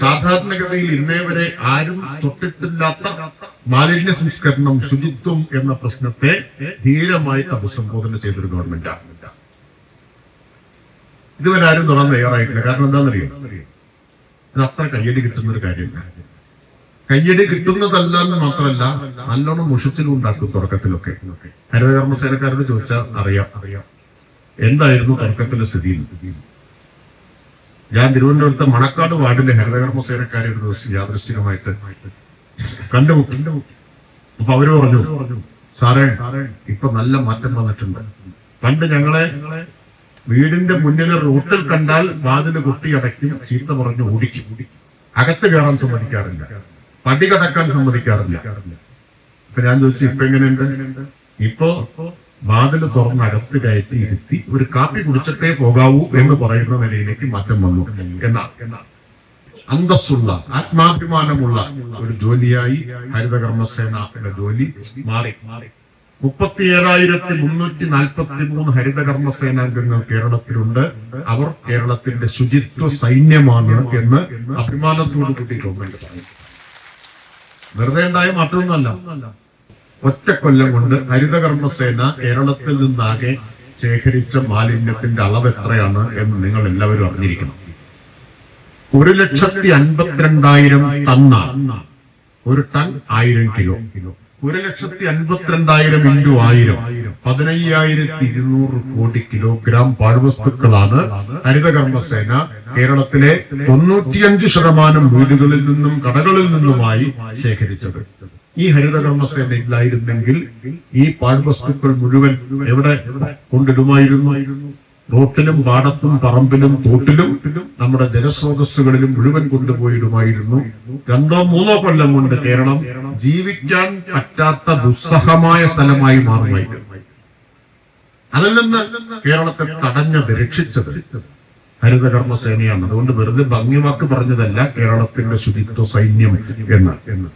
സാധാരണഗതിയിൽ ഇന്നേ വരെ ആരും തൊട്ടിട്ടില്ലാത്ത മാലിന്യ സംസ്കരണം ശുചിത്വം എന്ന പ്രശ്നത്തെ ധീരമായി അഭിസംബോധന ചെയ്തൊരു ഗവൺമെന്റാണ് ഇതുവരെ ആരും തൊടാൻ തയ്യാറായിട്ടില്ല. കാരണം എന്താണെന്നറിയോ? ഇത് അത്ര കയ്യടി കിട്ടുന്ന ഒരു കാര്യമില്ല. കയ്യടി കിട്ടുന്നതല്ല എന്ന് മാത്രമല്ല നല്ലോണം മുഷിച്ചിലും ഉണ്ടാക്കും തുടക്കത്തിലൊക്കെ. ഹരിതകർമ്മസേനക്കാരോട് ചോദിച്ചാൽ അറിയാം അറിയാം. എന്തായിരുന്നു തുടക്കത്തിലെ സ്ഥിതി? ഞാൻ തിരുവനന്തപുരത്ത് മണക്കാട് വാർഡിലെ ഹരിതകർമ്മസേനക്കാരെ ഒരു ദിവസം യാദൃശ്ചികമായിട്ട് കണ്ടു അപ്പൊ അവർ പറഞ്ഞു പറഞ്ഞു സാറേ ഇപ്പൊ നല്ല മാറ്റം വന്നിട്ടുണ്ട്. പണ്ട് ഞങ്ങളെ വീടിന്റെ മുന്നിലെ റൂട്ടിൽ കണ്ടാൽ വാതിൽ കുട്ടി അടയ്ക്കും ചീത്ത പറഞ്ഞ് ഓടിക്കും. അകത്ത് കയറാൻ സമ്മതിക്കാറില്ല. പടി കടക്കാൻ സമ്മതിക്കാറില്ല. ഇപ്പൊ ഞാൻ ചോദിച്ചു ഇപ്പൊ എങ്ങനെയുണ്ട്? ഇപ്പൊ വാതിൽ തുറന്ന് അകത്ത് കയറ്റി ഇരുത്തി ഒരു കാപ്പി കുടിച്ചിട്ടേ പോകാവൂ എന്ന് പറയുന്ന നിലയിലേക്ക് മാറ്റം വന്നു. എന്നാ? അന്തസ്സുള്ള ആത്മാഭിമാനമുള്ള ഒരു ജോലിയായി ഹരിതകർമ്മസേന ജോലി മാറി. മുപ്പത്തിയേഴായിരത്തി മുന്നൂറ്റി നാൽപ്പത്തി മൂന്ന് ഹരിതകർമ്മ സേനാംഗങ്ങൾ കേരളത്തിലുണ്ട്. അവർ കേരളത്തിന്റെ ശുചിത്വ സൈന്യമാണ് എന്ന് അഭിമാനത്തോടു കൂടി ഗവൺമെന്റ് പറഞ്ഞു വെറുതെ ഉണ്ടായ മാറ്റമൊന്നുമല്ല. ഒറ്റ കൊല്ലം കൊണ്ട് ഹരിതകർമ്മസേന കേരളത്തിൽ നിന്നാകെ ശേഖരിച്ച മാലിന്യത്തിന്റെ അളവ് എത്രയാണ് എന്ന് നിങ്ങൾ എല്ലാവരും അറിഞ്ഞിരിക്കണം. ഒരു ലക്ഷത്തി അൻപത്തിരണ്ടായിരം ടണ്ണാണ് ഒരു ടൺ ആയിരം കിലോ. ഒരു ലക്ഷത്തി അൻപത്തിരണ്ടായിരം ഇന്റു ആയിരം. പതിനയ്യായിരത്തി ഇരുന്നൂറ് കോടി കിലോഗ്രാം പാഴ്വസ്തുക്കളാണ് ഹരിതകർമ്മസേന കേരളത്തിലെ തൊണ്ണൂറ്റിയഞ്ച് ശതമാനം വീടുകളിൽ നിന്നും കടകളിൽ നിന്നുമായി ശേഖരിച്ചത്. ഈ ഹരിതകർമ്മസേന ഇല്ലായിരുന്നെങ്കിൽ ഈ പാഴ്വസ്തുക്കൾ മുഴുവൻ എവിടെ കൊണ്ടിടുമായിരുന്നു? റോട്ടിലും പാടത്തും പറമ്പിലും തോട്ടിലും നമ്മുടെ ജലസ്രോതസ്സുകളിലും മുഴുവൻ കൊണ്ടുപോയിടുമായിരുന്നു. രണ്ടോ മൂന്നോ കൊല്ലം കൊണ്ട് കേരളം ജീവിക്കാൻ പറ്റാത്ത ദുസ്സഹമായ സ്ഥലമായി മാറുമായിരുന്നു. അതിൽ നിന്ന് കേരളത്തെ തടഞ്ഞത് രക്ഷിച്ചത് ഹരിതകർമ്മ സേനയാണ്. അതുകൊണ്ട് വെറുതെ ഭംഗിവാക്ക് പറഞ്ഞതല്ല കേരളത്തിന്റെ ശുചിത്വ സൈന്യം എന്ന് എന്ന്.